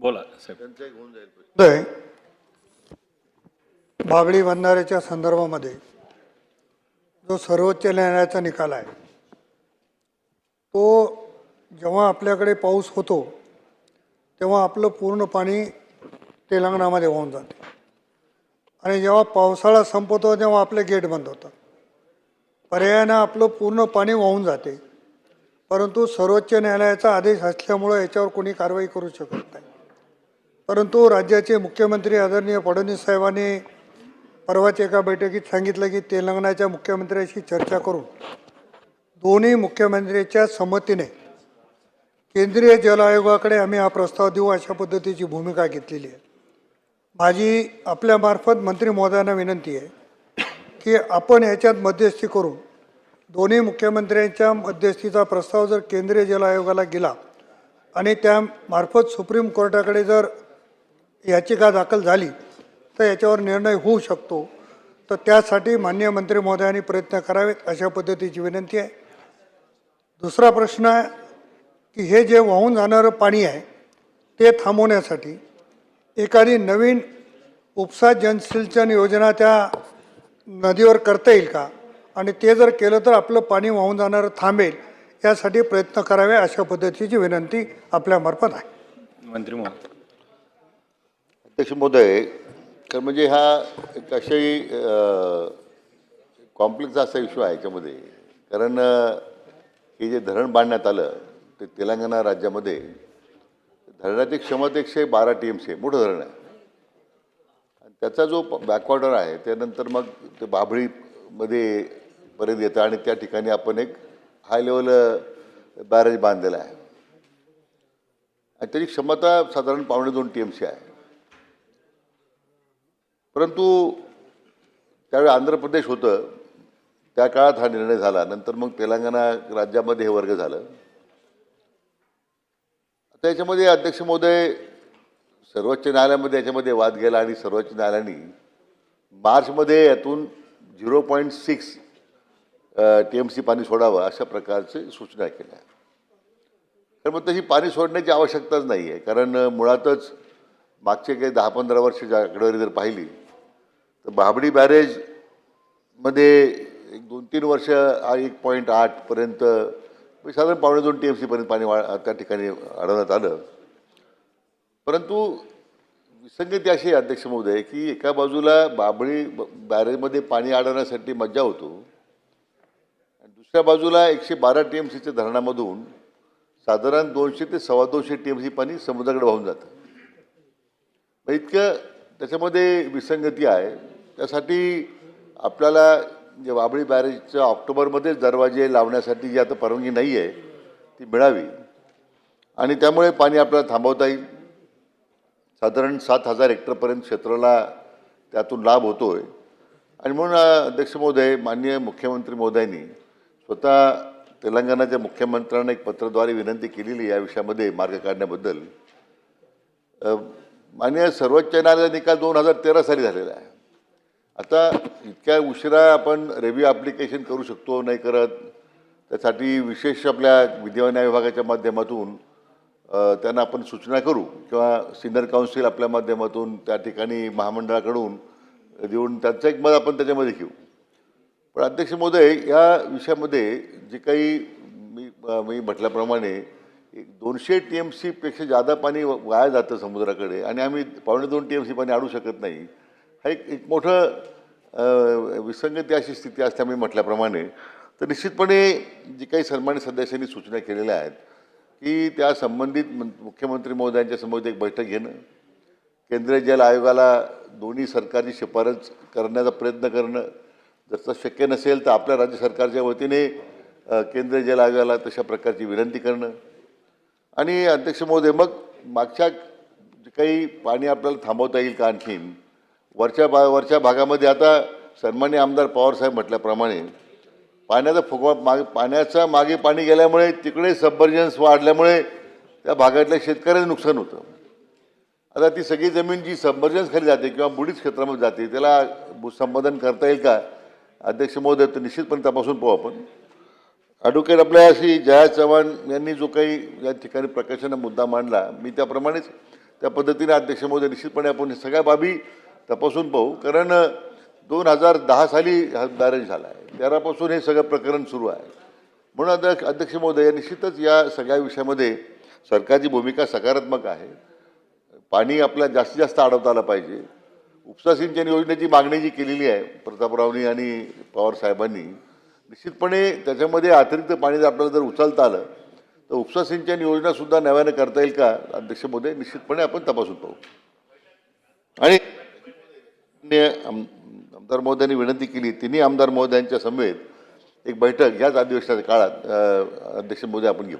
बोला साहेब. बाबळी बंधाऱ्याच्या संदर्भामध्ये जो सर्वोच्च न्यायालयाचा निकाल आहे तो जेव्हा आपल्याकडे पाऊस होतो तेव्हा आपलं पूर्ण पाणी तेलंगणामध्ये वाहून जाते. आणि जेव्हा पावसाळा संपतो तेव्हा आपले गेट बंद होतात. पर्यायानं आपलं पूर्ण पाणी वाहून जाते. परंतु सर्वोच्च न्यायालयाचा आदेश असल्यामुळं याच्यावर कोणी कारवाई करू शकत नाही. परंतु राज्याचे मुख्यमंत्री आदरणीय फडणवीस साहेबांनी परवाच एका बैठकीत सांगितलं की तेलंगणाच्या मुख्यमंत्र्याशी चर्चा करून दोन्ही मुख्यमंत्र्यांच्या संमतीने केंद्रीय जल आयोगाकडे आम्ही हा प्रस्ताव देऊ अशा पद्धतीची भूमिका घेतलेली आहे. माझी आपल्यामार्फत मंत्री महोदयांना विनंती आहे की आपण याच्यात मध्यस्थी करून दोन्ही मुख्यमंत्र्यांच्या मध्यस्थीचा प्रस्ताव जर केंद्रीय जल आयोगाला गेला आणि त्यामार्फत सुप्रीम कोर्टाकडे जर याचिका दाखल झाली तर याच्यावर निर्णय होऊ शकतो. तर त्यासाठी मान्य मंत्री महोदयांनी प्रयत्न करावेत अशा पद्धतीची विनंती आहे. दुसरा प्रश्न आहे की हे जे वाहून जाणारं पाणी आहे ते थांबवण्यासाठी एखादी नवीन उपसा जलसिंचन योजना त्या नदीवर करता येईल का? आणि ते जर केलं तर आपलं पाणी वाहून जाणारं थांबेल यासाठी प्रयत्न करावे अशा पद्धतीची विनंती आपल्यामार्फत आहे. मंत्री महोदय. अध्यक्ष महोदय तर म्हणजे हा एक अशाही कॉम्प्लेक्स असा इश्यू आहे याच्यामध्ये. कारण हे जे धरण बांधण्यात आलं ते तेलंगणा राज्यामध्ये धरणाची क्षमता एकशे बारा टी एम सी आहे मोठं धरण आहे. आणि त्याचा जो बॅकवॉर्डर आहे त्यानंतर मग ते बाभळीमध्ये पर्यंत येतं आणि त्या ठिकाणी आपण एक हाय लेवल बॅरेज बांधलेला आहे. आणि त्याची क्षमता साधारण पावणे दोन टी एम सी आहे. परंतु त्यावेळी आंध्र प्रदेश होतं. त्या काळात हा निर्णय झाला. नंतर मग तेलंगणा राज्यामध्ये हे वर्ग झालं. आता याच्यामध्ये अध्यक्ष महोदय सर्वोच्च न्यायालयामध्ये याच्यामध्ये वाद गेला आणि सर्वोच्च न्यायालयाने मार्चमध्ये यातून zero point six T M C पाणी सोडावं अशा प्रकारचे सूचना केल्या. तर मग तशी पाणी सोडण्याची आवश्यकताच नाही आहे कारण मुळातच मागचे काही दहा पंधरा वर्षाची आकडेवारी जर पाहिली तर बाबडी बॅरेजमध्ये एक दोन तीन वर्ष एक पॉईंट आठपर्यंत म्हणजे साधारण पावणे दोन टी एम सीपर्यंत पाणी वा त्या ठिकाणी अडवण्यात आलं. परंतु विसंगती अशी अध्यक्ष महोदय की एका बाजूला बाबळी ब- बॅरेजमध्ये पाणी अडवण्यासाठी मज्जा होतो आणि दुसऱ्या बाजूला एकशे बारा टी एम सीच्या धरणामधून साधारण दोनशे ते सव्वा दोनशे टी एम सी पाणी समुद्राकडे वाहून जातं. इतकं त्याच्यामध्ये विसंगती आहे. त्यासाठी आपल्याला जे वाबळी बॅरेजच्या ऑक्टोबरमध्येच दरवाजे लावण्यासाठी जी आता परवानगी नाही आहे ती मिळावी. आणि त्यामुळे पाणी आपल्याला थांबवता येईल. साधारण सात हजार हेक्टरपर्यंत क्षेत्राला त्यातून लाभ होतो आहे आणि म्हणून अध्यक्ष महोदय माननीय मुख्यमंत्री महोदयांनी स्वतः तेलंगणाच्या मुख्यमंत्र्यांना एक पत्राद्वारे विनंती केलेली या विषयामध्ये मार्ग काढण्याबद्दल. मान्य माननीय सर्वोच्च न्यायालयाचा निकाल दोन हजार तेरा साली झालेला आहे. आता इतक्या उशिरा आपण रेव्ह्यू ॲप्लिकेशन करू शकतो नाही करत त्यासाठी विशेष आपल्या विधिवन न्याय विभागाच्या माध्यमातून त्यांना आपण सूचना करू किंवा सिनियर काउन्सिल आपल्या माध्यमातून त्या ठिकाणी महामंडळाकडून देऊन त्यांचं एक मत आपण त्याच्यामध्ये घेऊ. पण अध्यक्ष महोदय या विषयामध्ये जे काही मी मी म्हटल्याप्रमाणे एक दोनशे टी एम सीपेक्षा जादा पाणी व- वाया जातं समुद्राकडे आणि आम्ही पावणे दोन टी एम सी पाणी आणू शकत नाही. हा एक एक मोठं विसंगती अशी स्थिती असते आम्ही म्हटल्याप्रमाणे. तर निश्चितपणे जी काही सन्मानित सदस्यांनी सूचना केलेल्या आहेत की त्या संबंधित मं- मुख्यमंत्री महोदयांच्या समोर एक बैठक घेणं केंद्रीय जल आयोगाला दोन्ही सरकारची शिफारस करण्याचा प्रयत्न करणं. जसं शक्य नसेल तर आपल्या राज्य सरकारच्या वतीने केंद्रीय जल आयोगाला तशा प्रकारची विनंती करणं. आणि अध्यक्ष महोदय मग मागच्या काही पाणी आपल्याला थांबवता येईल का आणखीन? वरच्या बा वरच्या भागामध्ये आता सन्मान्य आमदार पवारसाहेब म्हटल्याप्रमाणे पाण्याचा फुगवा माग पाण्याचा मागे पाणी गेल्यामुळे तिकडे सबर्जन्स वाढल्यामुळे त्या भागातल्या शेतकऱ्यांचं नुकसान होतं. आता ती सगळी जमीन जी सबमर्जन्स खाली जाते किंवा बुडीत क्षेत्रामध्ये जाते त्याला भूसंपादन करता येईल का? अध्यक्ष महोदय तर निश्चितपणे तपासून पाहू आपण. ॲडव्होकेट आपल्या श्री जया चव्हाण यांनी जो काही या ठिकाणी प्रकाशानं मुद्दा मांडला मी त्याप्रमाणेच त्या पद्धतीने अध्यक्ष महोदय निश्चितपणे आपण सगळ्या बाबी तपासून पाहू. कारण दोन हजार दहा साली हा बॅरेज झाला आहे. त्यापासून हे सगळं प्रकरण सुरू आहे. म्हणून अध्यक्ष अध्यक्ष महोदय निश्चितच या सगळ्या विषयामध्ये सरकारची भूमिका सकारात्मक आहे. पाणी आपल्या जास्तीत जास्त अडवता आलं पाहिजे. उपसा सिंचन योजनेची मागणी जी केलेली आहे प्रतापरावनी आणि पवार साहेबांनी निश्चितपणे त्याच्यामध्ये अतिरिक्त पाणी जर आपल्याला जर उचलता आलं तर उपसा सिंचन योजनासुद्धा नव्यानं करता येईल का अध्यक्ष मोदी निश्चितपणे आपण तपासून पाहू. आणि आमदार महोदयांनी विनंती केली तिन्ही आमदार महोदयांच्या समेत एक बैठक याच अधिवेशनाच्या काळात अध्यक्ष मोदी आपण घेऊ.